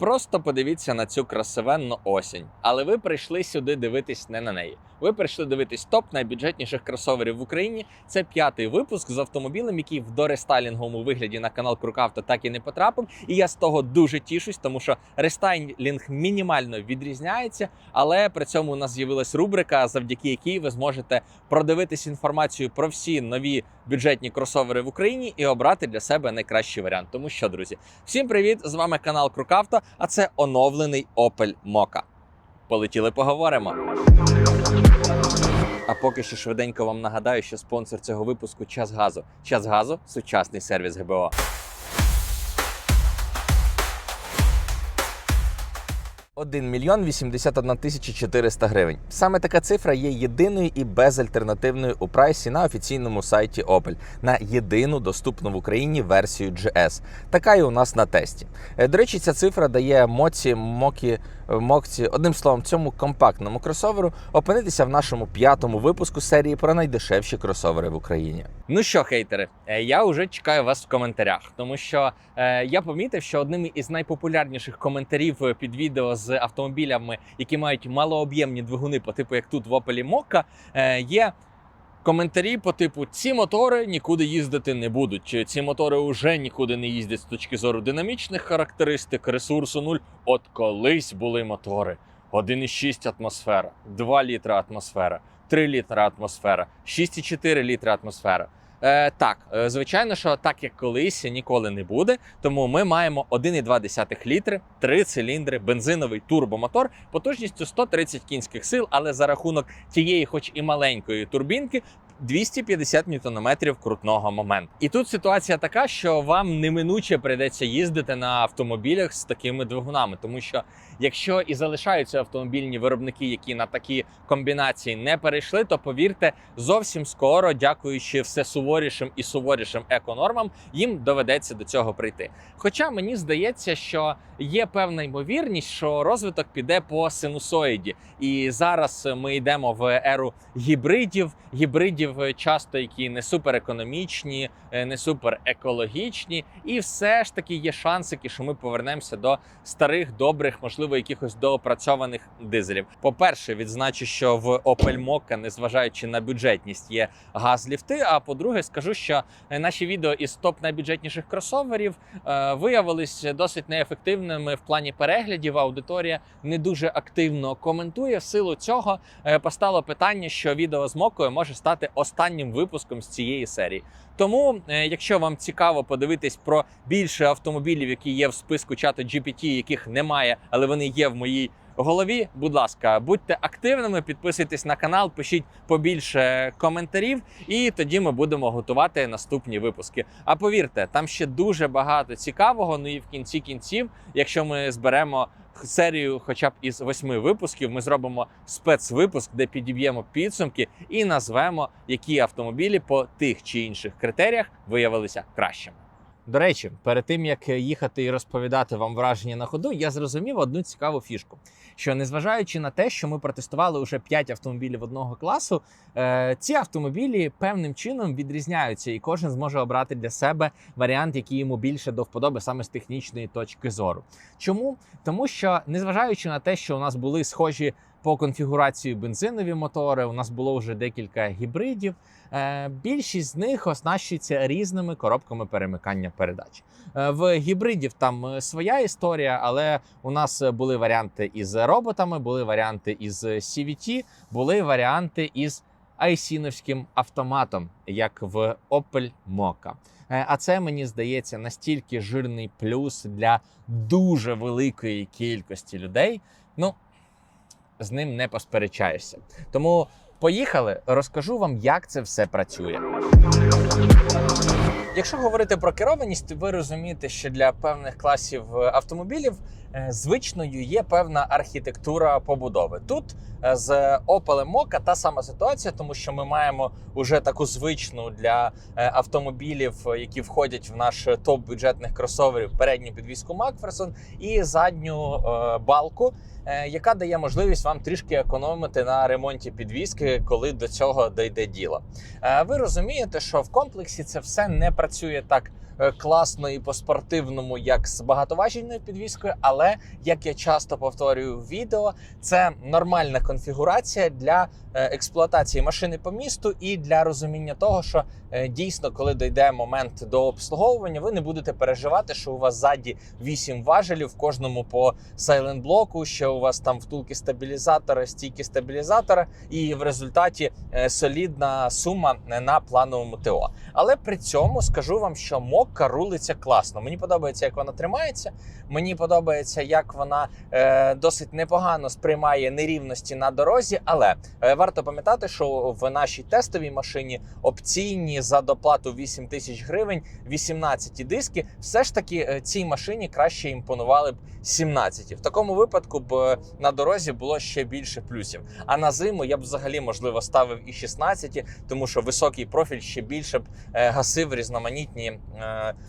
Просто подивіться на цю красивенну осінь. Але ви прийшли сюди дивитись не на неї. Ви прийшли дивитись топ найбюджетніших кросоверів в Україні. Це п'ятий випуск з автомобілем, який в дорестайлінговому вигляді на канал Крукавто так і не потрапив. І я з того дуже тішусь, тому що рестайлінг мінімально відрізняється, але при цьому у нас з'явилась рубрика, завдяки якій ви зможете продивитись інформацію про всі нові бюджетні кросовери в Україні і обрати для себе найкращий варіант. Тому що, друзі, всім привіт! З вами канал Крукавто, а це оновлений Opel Mokka. Полетіли, поговоримо. А поки що швиденько вам нагадаю, що спонсор цього випуску час газу. Час газу сучасний сервіс ГБО. Один мільйон 81 тисяча 400 гривень. Саме така цифра є єдиною і безальтернативною у прайсі на офіційному сайті Opel на єдину доступну в Україні версію GS. Така і у нас на тесті. Е, До речі, ця цифра дає моці, мокі, е, мокці, одним словом, цьому компактному кросоверу опинитися в нашому п'ятому випуску серії про найдешевші кросовери в Україні. Ну що, хейтери, е, я вже чекаю вас в коментарях, тому що е, я помітив, що одним із найпопулярніших коментарів під відео з автомобілями, які мають малооб'ємні двигуни, по типу як тут в Opel Mokka, е, є. Коментарі по типу ці мотори нікуди їздити не будуть. Чи ці мотори вже нікуди не їздять з точки зору динамічних характеристик, ресурсу нуль. От колись були мотори. 1,6 атмосфера, 2 літра атмосфера, 3 літра атмосфера, 6,4 літра атмосфера. Е, так, е, звичайно, що так як колись ніколи не буде. Тому ми маємо 1,2 літри, 3 циліндри, бензиновий турбомотор потужністю 130 кінських сил, але за рахунок тієї, хоч і маленької турбінки. 250 ньютонометрів крутного моменту. І тут ситуація така, що вам неминуче прийдеться їздити на автомобілях з такими двигунами, тому що якщо і залишаються автомобільні виробники, які на такі комбінації не перейшли, то повірте, зовсім скоро, дякуючи все суворішим і суворішим еконормам, їм доведеться до цього прийти. Хоча мені здається, що є певна ймовірність, що розвиток піде по синусоїді, і зараз ми йдемо в еру гібридів, гібридів часто які не супер економічні, не супер екологічні, і все ж таки є шансики, що ми повернемося до старих, добрих, можливо, якихось доопрацьованих дизелів. По-перше, відзначу, що в Opel Mokka, незважаючи на бюджетність, є газ-ліфти. А по-друге, скажу, що наші відео із топ найбюджетніших кросоверів е, виявились досить неефективними в плані переглядів. Аудиторія не дуже активно коментує. В силу цього е, постало питання, що відео з мокою може стати останнім випуском з цієї серії. Тому, е, якщо вам цікаво подивитись про більше автомобілів, які є в списку чата GPT, яких немає, але вони є в моїй голові. Будь ласка, будьте активними, підписуйтесь на канал, пишіть побільше коментарів, і тоді ми будемо готувати наступні випуски. А повірте, там ще дуже багато цікавого. Ну і в кінці кінців, якщо ми зберемо серію, хоча б із восьми випусків, ми зробимо спецвипуск, де підіб'ємо підсумки і назвемо, які автомобілі по тих чи інших критеріях виявилися кращими. До речі, перед тим як їхати і розповідати вам враження на ходу, я зрозумів одну цікаву фішку: що незважаючи на те, що ми протестували вже 5 автомобілів одного класу, е, ці автомобілі певним чином відрізняються, і кожен зможе обрати для себе варіант, який йому більше до вподоби саме з технічної точки зору. Чому? Тому що незважаючи на те, що у нас були схожі по конфігурації бензинові мотори, у нас було вже декілька гібридів. Е, Більшість з них оснащується різними коробками перемикання передач. Е, В гібридів там е, своя історія, але у нас були варіанти із роботами, були варіанти із CVT, були варіанти із айсіновським автоматом, як в Opel Mokka. А це мені здається настільки жирний плюс для дуже великої кількості людей. Ну з ним не посперечаєшся. Тому поїхали, розкажу вам, як це все працює. Якщо говорити про керованість, ви розумієте, що для певних класів е, автомобілів е, звичною є певна архітектура побудови. Тут е, з Opel Mokka та сама ситуація, тому що ми маємо уже таку звичну для автомобілів, які входять в наш топ бюджетних кросоверів, передню підвіску Макферсон і задню балку, яка дає можливість вам трішки економити на ремонті підвіски, коли до цього дійде діло. Е, Ви розумієте, що в комплексі це все не працює так е, класно і по-спортивному, як з багатоважільною підвіскою. Але як я часто повторюю в відео, це нормальна конфігурація для експлуатації машини по місту і для розуміння того, що е, дійсно, коли дійде момент до обслуговування, ви не будете переживати, що у вас ззаді 8 важелів, в кожному по сайлент блоку, що у вас там втулки стабілізатора, стійки стабілізатора, і в результаті е, солідна сума на плановому ТО. Але при цьому скажу вам, що мокка рулиться класно. Мені подобається, як вона тримається. Мені подобається, як вона е, досить непогано сприймає нерівності на дорозі. Але е, варто пам'ятати, що в нашій тестовій машині опційні за доплату 8 тисяч гривень, 18 диски. Все ж таки е, цій машині краще імпонували б 17. В такому випадку б е, на дорозі було ще більше плюсів. А на зиму я б взагалі можливо ставив і 16, тому що високий профіль ще більше б е, гасив різноманітні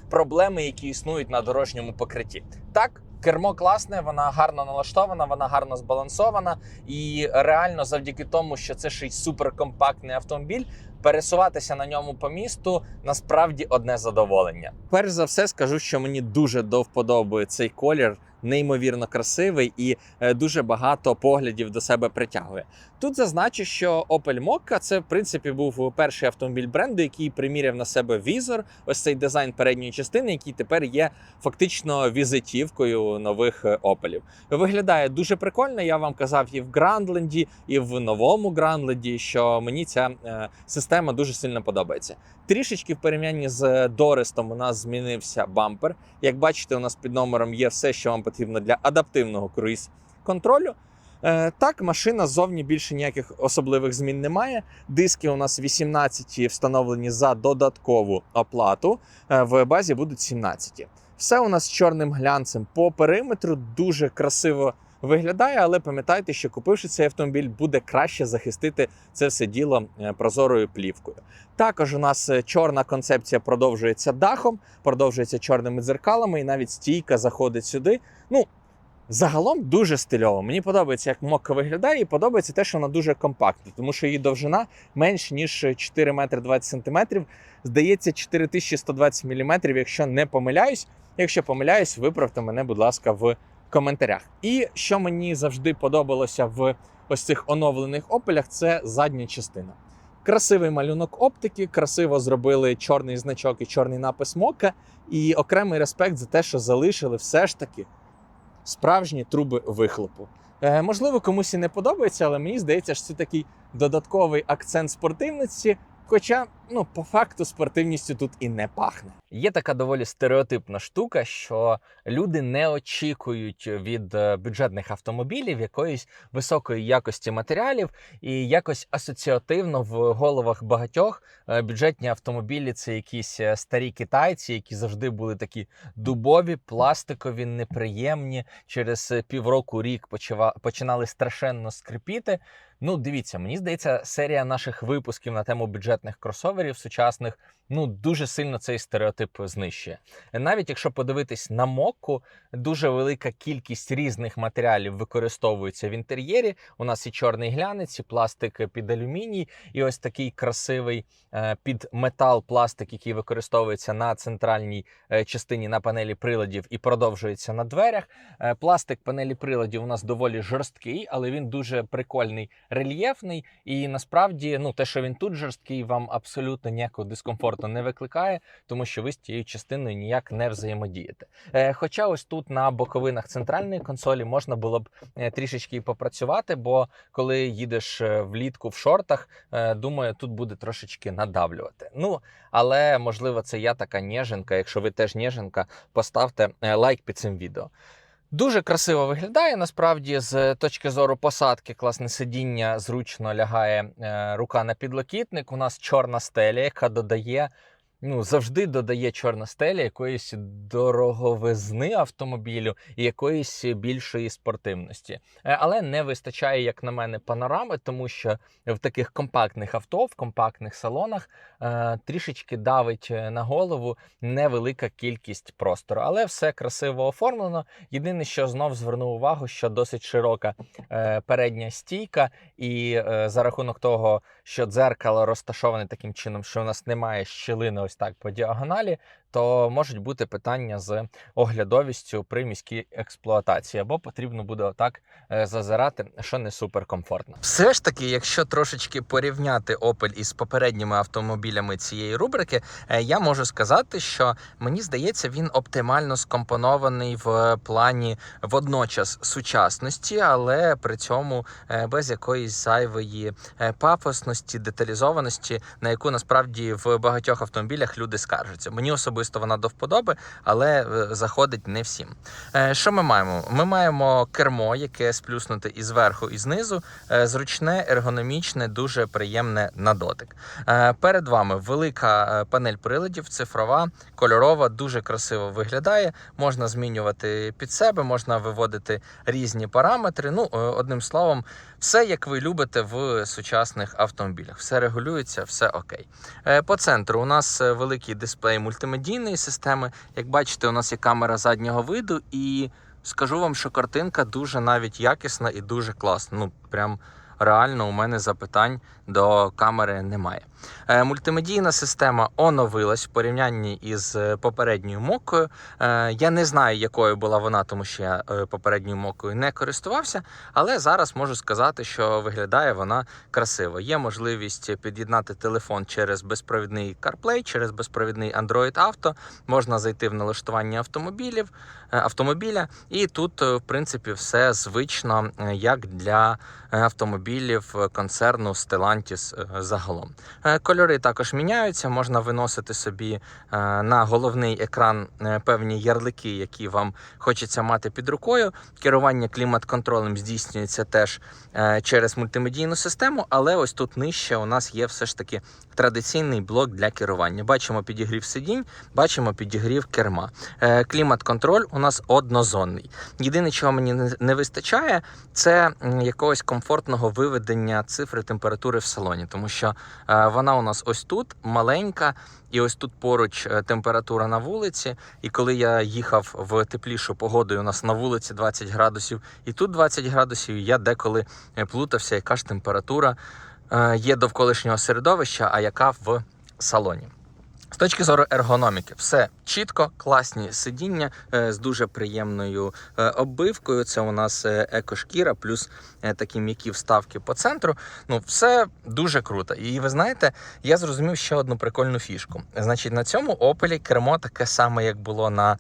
проблеми, які існують на дорожньому покритті. Так. Кермо класне, вона гарно налаштована, вона гарно збалансована, і реально, завдяки тому, що це ще й суперкомпактний автомобіль, пересуватися на ньому по місту насправді одне задоволення. Перш за все, скажу, що мені дуже до цей колір, неймовірно красивий і е, дуже багато поглядів до себе притягує. Тут зазначу, що Opel Mokka це в принципі був перший автомобіль бренду, який приміряв на себе візор. Ось цей дизайн передньої частини, який тепер є фактично візитівкою нових е, Opelів. Виглядає дуже прикольно. Я вам казав і в Грандленді, і в новому Грандленді, що мені ця е, система дуже сильно подобається. Трішечки в порівнянні з Дористом у нас змінився бампер. Як бачите, у нас під номером є все, що вам потрібно для адаптивного круїз контролю. Е, Так, машина ззовні більше ніяких особливих змін немає. Диски у нас 18 встановлені за додаткову оплату. Е, В базі будуть 17. Все у нас чорним глянцем по периметру дуже красиво виглядає, але пам'ятайте, що купивши цей автомобіль, буде краще захистити це все діло е, прозорою плівкою. Також у нас е, чорна концепція продовжується дахом, продовжується чорними дзеркалами, і навіть стійка заходить сюди. Ну, Загалом дуже стильово. Мені подобається, як мокка виглядає, і подобається те, що вона дуже компактна, тому що її довжина менш ніж 4 метри 20 сантиметрів. Здається, 4120 міліметрів, якщо не помиляюсь. Якщо помиляюсь, виправте мене, будь ласка, в коментарях. І що мені завжди подобалося в ось цих оновлених опелях, це задня частина. Красивий малюнок оптики, красиво зробили чорний значок і чорний напис Мока. І окремий респект за те, що залишили все ж таки справжні труби вихлопу. Е, можливо, комусь і не подобається, але мені здається, що це такий додатковий акцент спортивності. Хоча, ну, по факту, спортивністю тут і не пахне. Є така доволі стереотипна штука, що люди не очікують від е, бюджетних автомобілів якоїсь високої якості матеріалів, і якось асоціативно в головах багатьох е, бюджетні автомобілі це якісь е, старі китайці, які завжди були такі дубові, пластикові, неприємні. Через півроку рік починали страшенно скрипіти. Ну, дивіться, мені здається, серія наших випусків на тему бюджетних кросоверів сучасних ну дуже сильно цей стереотип знищує. Навіть якщо подивитись на мокку, дуже велика кількість різних матеріалів використовується в інтер'єрі. У нас і чорний глянець, і пластик під алюміній, і ось такий красивий е, під метал пластик, який використовується на центральній е, частині на панелі приладів і продовжується на дверях. Е, Пластик панелі приладів у нас доволі жорсткий, але він дуже прикольний, рельєфний. І насправді, ну те, що він тут жорсткий, вам абсолютно ніякого дискомфорту не викликає, тому що ви з тією частиною ніяк не взаємодієте. Е, Хоча ось тут на боковинах центральної консолі можна було б е, трішечки попрацювати, бо коли їдеш е, влітку в шортах, думаю, тут буде трошечки надавлювати. Ну але можливо, це я така неженка. Якщо ви теж неженка, поставте лайк під цим відео. Дуже красиво виглядає насправді з точки зору посадки, класне сидіння, зручно лягає е, рука на підлокітник. У нас чорна стеля, яка додає. Ну, завжди додає чорна стеля якоїсь дороговизни автомобілю і якоїсь більшої спортивності. Е, Але не вистачає, як на мене, панорами, тому що в таких компактних авто, в компактних салонах е, трішечки давить е, на голову невелика кількість простору. Але все красиво оформлено. Єдине, що знов звернув увагу, що досить широка е, передня стійка, і е, за рахунок того, що дзеркало розташоване таким чином, що у нас немає щілини ось так по діагоналі, то можуть бути питання з оглядовістю при міській експлуатації, або потрібно буде отак е, зазирати, що не суперкомфортно. Все ж таки, якщо трошечки порівняти Opel із попередніми автомобілями цієї рубрики, е, я можу сказати, що мені здається, він оптимально скомпонований в плані водночас сучасності, але при цьому е, без якоїсь зайвої пафосності, деталізованості, на яку насправді в багатьох автомобілях люди скаржаться. Мені особисто вона до вподоби, але е, заходить не всім. Е, Що ми маємо? Ми маємо кермо, яке сплюснуте і зверху, і знизу. Е, Зручне, ергономічне, дуже приємне на дотик. Перед вами велика панель приладів, цифрова, кольорова, дуже красиво виглядає. Можна змінювати під себе, можна виводити різні параметри. Ну, одним словом, все як ви любите в сучасних автомобілях. Все регулюється, все окей. Е, По центру у нас е, великий дисплей мультимедійної системи. Як бачите, у нас є камера заднього виду, і скажу вам, що картинка дуже навіть якісна і дуже класна. Ну, прям реально у мене запитань до камери немає. Е, Мультимедійна система оновилась в порівнянні із е, попередньою мокою. Е, Я не знаю, якою була вона, тому що я попередньою мокою не користувався, але зараз можу сказати, що виглядає вона красиво. Є можливість під'єднати телефон через безпровідний CarPlay, через безпровідний Android Auto. Можна зайти в налаштування автомобілів, автомобіля, і тут, в принципі, все звично, як для автомобілів концерну Stellantis загалом. Е, Кольори також міняються. Можна виносити собі е, на головний екран е, певні ярлики, які вам хочеться мати під рукою. Керування клімат-контролем здійснюється теж через мультимедійну систему, але ось тут нижче у нас є все ж таки традиційний блок для керування. Бачимо підігрів сидінь, бачимо підігрів керма. Е, Клімат-контроль у нас однозонний. Єдине, чого мені не- вистачає, це якогось комфортного виведення цифри температури в салоні, тому що е, вона у нас ось тут маленька, і ось тут поруч е, температура на вулиці. І коли я їхав в теплішу погоду, і у нас на вулиці 20 градусів, і тут 20 градусів, я деколи плутався, яка ж температура є довколишнього середовища, а яка в салоні. З точки зору ергономіки, все чітко, класні сидіння е, з дуже приємною е, оббивкою. Це у нас е, екошкіра, плюс такі м'які вставки по центру. Ну, все дуже круто. І ви знаєте, я зрозумів ще одну прикольну фішку. Значить, на цьому Opel кермо таке саме, як було на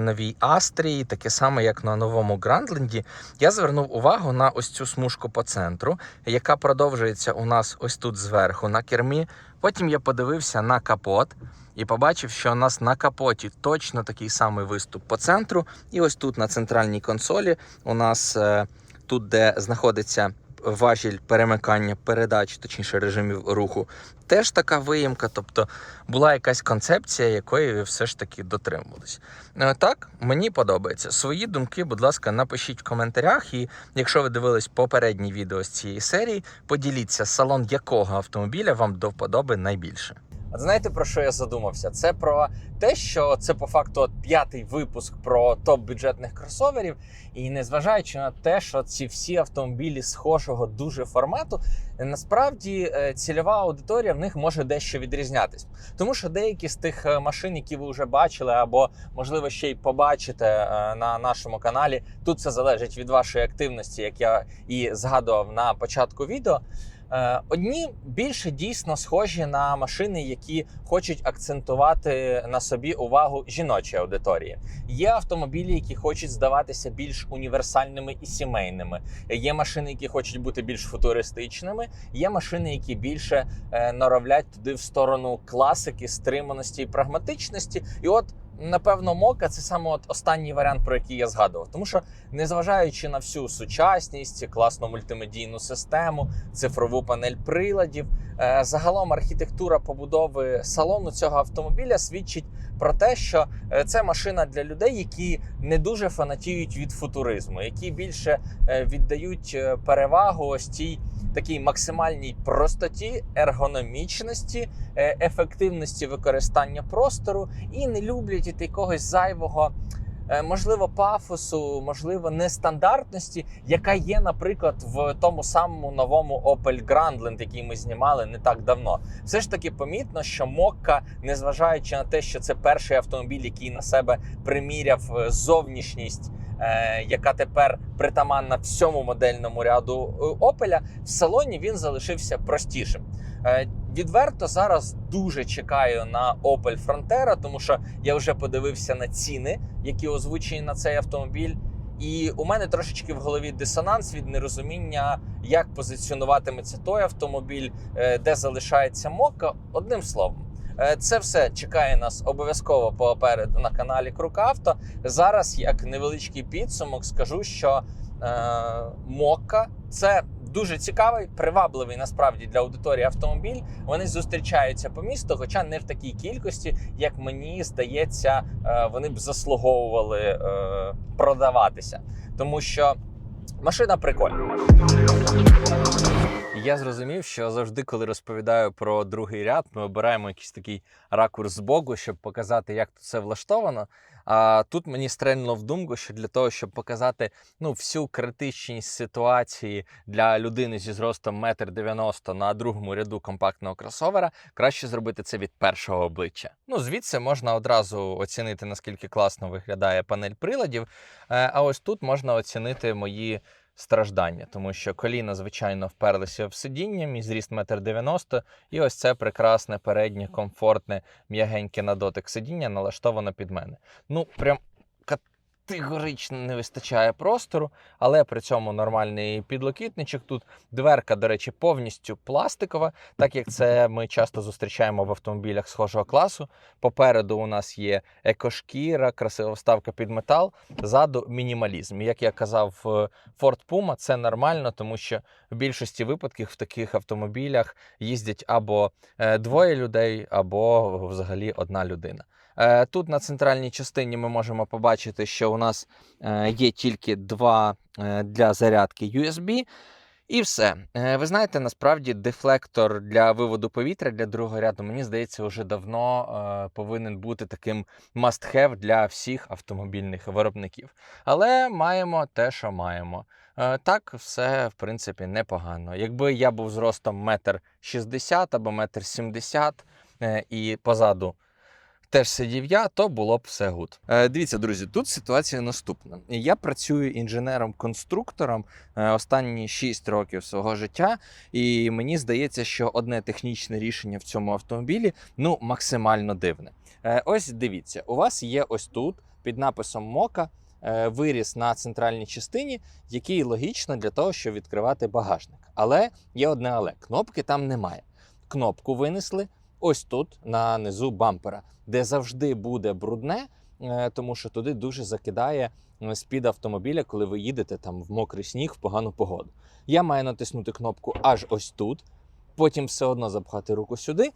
новій Астрії, таке саме, як на новому Грандленді. Я звернув увагу на ось цю смужку по центру, яка продовжується у нас ось тут зверху на кермі. Потім я подивився на капот і побачив, що у нас на капоті точно такий самий виступ по центру. І ось тут на центральній консолі у нас е, тут, де знаходиться важіль перемикання передач, точніше режимів руху, теж така виїмка. Тобто була якась концепція, якої ви все ж таки дотримувались. Е, Так, мені подобається. Свої думки, будь ласка, напишіть в коментарях. І якщо ви дивились попередні відео з цієї серії, поділіться салон якого автомобіля вам до вподоби найбільше. Знаєте про що я задумався? Це про те, що це по факту от п'ятий випуск про топ бюджетних кросоверів. І незважаючи на те, що ці всі автомобілі схожого дуже формату, насправді е, цільова аудиторія в них може дещо відрізнятись. Тому що деякі з тих е, машин, які ви вже бачили, або можливо ще й побачите е, на нашому каналі, тут це залежить від вашої активності, як я і згадував на початку відео. Е, Одні більше дійсно схожі на машини, які хочуть акцентувати на собі увагу жіночої аудиторії. Є автомобілі, які хочуть здаватися більш універсальними і сімейними. Є машини, які хочуть бути більш футуристичними. Є машини, які більше е, норовлять туди в сторону класики, стриманості і прагматичності. І от. Напевно, мока це саме от останній варіант, про який я згадував. Тому що, незважаючи на всю сучасність, класну мультимедійну систему, цифрову панель приладів, е, загалом архітектура побудови салону цього автомобіля свідчить про те, що е, це машина для людей, які не дуже фанатіють від футуризму, які більше е, віддають е, перевагу ось цій такій максимальній простоті, ергономічності, ефективності використання простору і не люблять від якогось зайвого можливо, пафосу, можливо, нестандартності, яка є, наприклад, в тому самому новому Opel Grandland, який ми знімали не так давно. Все ж таки помітно, що Мокка, незважаючи на те, що це перший автомобіль, який на себе приміряв е, зовнішність. е, Яка тепер притаманна всьому модельному ряду е, Опеля, в салоні він залишився простішим. Е, Відверто зараз дуже чекаю на Opel Frontera, тому що я вже подивився на ціни, які озвучені на цей автомобіль. І у мене трошечки в голові дисонанс від нерозуміння, як позиціонуватиметься той автомобіль, е, де залишається мока. Одним словом, е, це все чекає нас обов'язково попереду на каналі Крук Авто. Зараз, як невеличкий підсумок, скажу, що е, Мокка це дуже цікавий, привабливий насправді для аудиторії автомобіль. Вони зустрічаються по місту, хоча не в такій кількості, як мені здається, е, вони б заслуговували е, продаватися, тому що машина прикольна. Я зрозумів, що завжди, коли розповідаю про другий ряд, ми обираємо якийсь такий ракурс з боку, щоб показати, як все влаштовано. А тут мені стрельнуло в думку, що для того, щоб показати ну, всю критичність ситуації для людини зі зростом 1,90 м на другому ряду компактного кросовера, краще зробити це від першого обличчя. Ну, звідси можна одразу оцінити, наскільки класно виглядає панель приладів. Е, А ось тут можна оцінити мої страждання, тому що коліна, звичайно, вперлися в сидіння, мій зріст 1,90 м, і ось це прекрасне переднє, комфортне, м'ягеньке на дотик сидіння налаштовано під мене. Ну, прям категорично не вистачає простору, але при цьому нормальний підлокітничок. Тут дверка, до речі, повністю пластикова, так як це ми часто зустрічаємо в автомобілях схожого класу. Попереду у нас є екошкіра, красива вставка під метал, ззаду мінімалізм. Як я казав, в Ford Puma це нормально, тому що в більшості випадків в таких автомобілях їздять або е, двоє людей, або взагалі одна людина. Е, Тут на центральній частині ми можемо побачити, що у нас е, є тільки два е, для зарядки USB. І все. Ви знаєте, насправді дефлектор для виводу повітря для другого ряду, мені здається, вже давно повинен бути таким must-have для всіх автомобільних виробників. Але маємо те, що маємо. Так, все в принципі непогано. Якби я був зростом метр шістдесят або метр сімдесят і позаду теж сидів я, то було б все гуд. Е, дивіться, друзі, тут ситуація наступна. Я працюю інженером-конструктором е, останні 6 років свого життя, і мені здається, що одне технічне рішення в цьому автомобілі ну максимально дивне. Е, ось дивіться, у вас є ось тут під написом Мока. Виріс на центральній частині, який логічно для того, щоб відкривати багажник. Але є одне але кнопки там немає. Кнопку винесли ось тут, на низу бампера, де завжди буде брудне, е, тому що туди дуже закидає е, з-під автомобіля, коли ви їдете там в мокрий сніг в погану погоду. Я маю натиснути кнопку аж ось тут, потім все одно запхати руку сюди.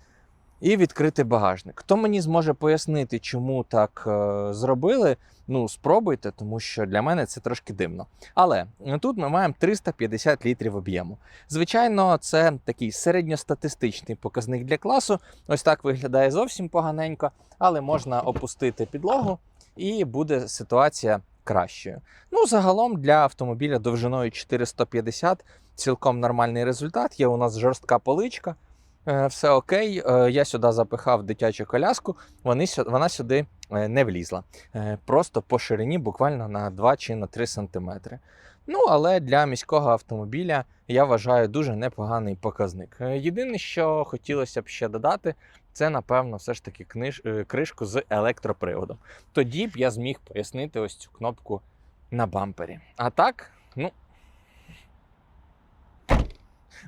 І відкрити багажник. Хто мені зможе пояснити, чому так е, зробили? Ну, спробуйте, тому що для мене це трошки дивно. Але е, тут ми маємо 350 літрів об'єму. Звичайно, це такий середньостатистичний показник для класу. Ось так виглядає зовсім поганенько, але можна опустити підлогу, і буде ситуація кращою. Ну, загалом для автомобіля довжиною 450 цілком нормальний результат. Є у нас жорстка поличка. Е, Все окей, Е, я сюди запихав дитячу коляску, вони, вона сюди е, не влізла. Просто по ширині буквально на 2 чи на 3 сантиметри. Ну, але для міського автомобіля я вважаю дуже непоганий показник. Єдине, що хотілося б ще додати, це напевно все ж таки книж... кришку з електроприводом. Тоді б я зміг пояснити ось цю кнопку на бампері. А так, ну.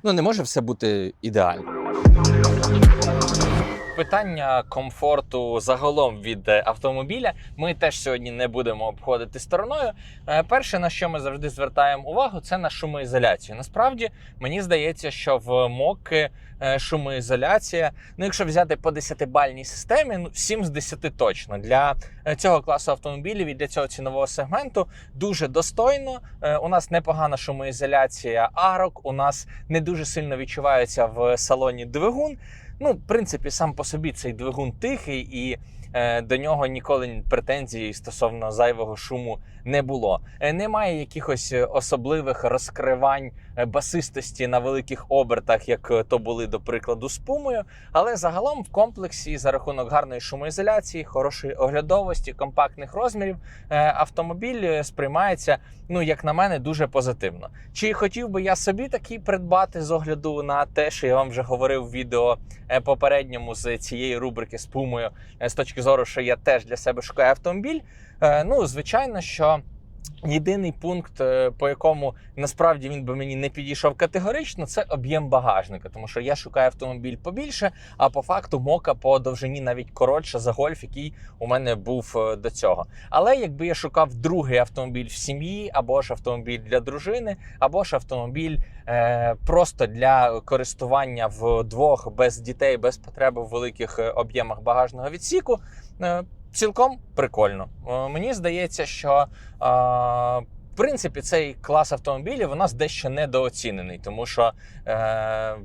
Ну, не може все бути ідеально. Thank you. Питання комфорту загалом від е, автомобіля ми теж сьогодні не будемо обходити стороною. Е, Перше, на що ми завжди звертаємо увагу, це на шумоізоляцію. Насправді мені здається, що в Моки е, шумоізоляція, ну якщо взяти по 10-бальній системі, ну 7 з 10 точно для цього класу автомобілів і для цього цінового сегменту дуже достойно. У нас непогана шумоізоляція арок. У нас не дуже сильно відчувається в салоні двигун. Ну, в принципі, сам по собі цей двигун тихий, і до нього ніколи претензій стосовно зайвого шуму не було. Е, Немає якихось е, особливих розкривань е, басистості на великих обертах, як е, то були до прикладу з пумою. Але загалом в комплексі за рахунок гарної шумоізоляції, хорошої оглядовості, компактних розмірів е, автомобіль е, сприймається, ну як на мене, дуже позитивно. Чи хотів би я собі такий придбати з огляду на те, що я вам вже говорив в відео е, попередньому з цієї рубрики з пумою, е, з точки зору, що я теж для себе шукаю автомобіль. Е, Ну, звичайно, що. Єдиний пункт, е, по якому насправді він би мені не підійшов категорично, це об'єм багажника, тому що я шукаю автомобіль побільше, а по факту мока по довжині навіть коротша за гольф, який у мене був е, до цього. Але якби я шукав другий автомобіль в сім'ї, або ж автомобіль для дружини, або ж автомобіль е, просто для користування вдвох без дітей, без потреби в великих е, об'ємах багажного відсіку. е, Цілком прикольно. Е, Мені здається, що е, в принципі цей клас автомобілів у нас дещо недооцінений, тому що е,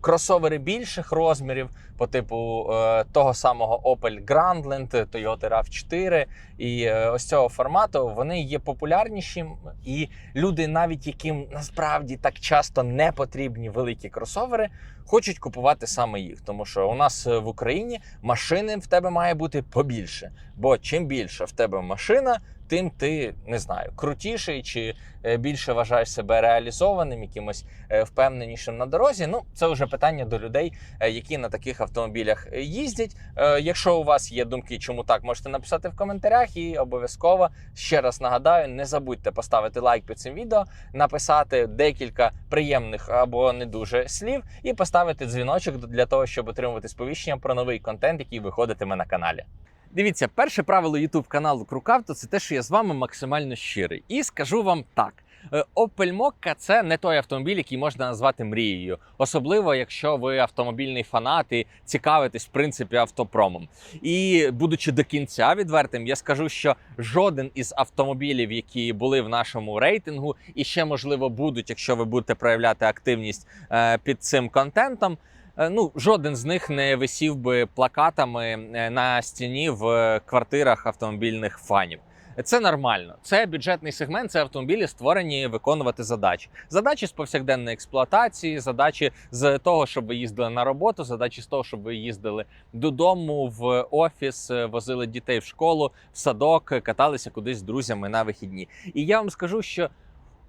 кросовери більших розмірів, по типу е, того самого Opel Grandland, Toyota RAV4 і е, ось цього формату, вони є популярніші, і люди, навіть яким насправді так часто не потрібні великі кросовери, хочуть купувати саме їх. Тому що у нас е, в Україні машини в тебе має бути побільше. Бо чим більше в тебе машина, тим ти не знаю, крутіший чи е, більше вважаєш себе реалізованим, якимось е, впевненішим на дорозі. Ну, це вже питання до людей, е, які на таких автомобілях їздять. Якщо у вас є думки, чому так, можете написати в коментарях. І обов'язково ще раз нагадаю: не забудьте поставити лайк під цим відео, написати декілька приємних або не дуже слів, і поставити дзвіночок для того, щоб отримувати сповіщення про новий контент, який виходитиме на каналі. Дивіться, перше правило YouTube каналу Крукавто це те, що я з вами максимально щирий. І скажу вам так. е, Opel Mokka – це не той автомобіль, який можна назвати мрією, особливо якщо ви автомобільний фанат і цікавитесь в принципі автопромом. І будучи до кінця відвертим, я скажу, що жоден із автомобілів, які були в нашому рейтингу, і ще можливо будуть, якщо ви будете проявляти активність е, під цим контентом. Е, Ну, жоден з них не висів би плакатами е, на стіні в квартирах автомобільних фанів. Це нормально. Це бюджетний сегмент, це автомобілі створені виконувати задачі. Задачі з повсякденної експлуатації, задачі з того, щоб ви їздили на роботу, задачі з того, щоб ви їздили додому, в офіс, е, возили дітей в школу, в садок, каталися кудись з друзями на вихідні. І я вам скажу, що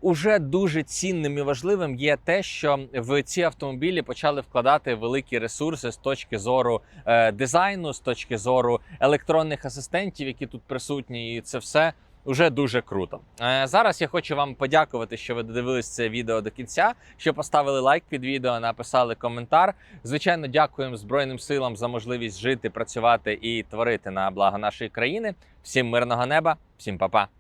Уже дуже цінним і важливим є те, що в ці автомобілі почали вкладати великі ресурси з точки зору е, дизайну, з точки зору електронних асистентів, які тут присутні, і це все вже дуже круто. Е, зараз я хочу вам подякувати, що ви додивились це відео до кінця, що поставили лайк під відео, написали коментар. Звичайно, дякуємо Збройним силам за можливість жити, працювати і творити на благо нашої країни. Всім мирного неба, всім па-па.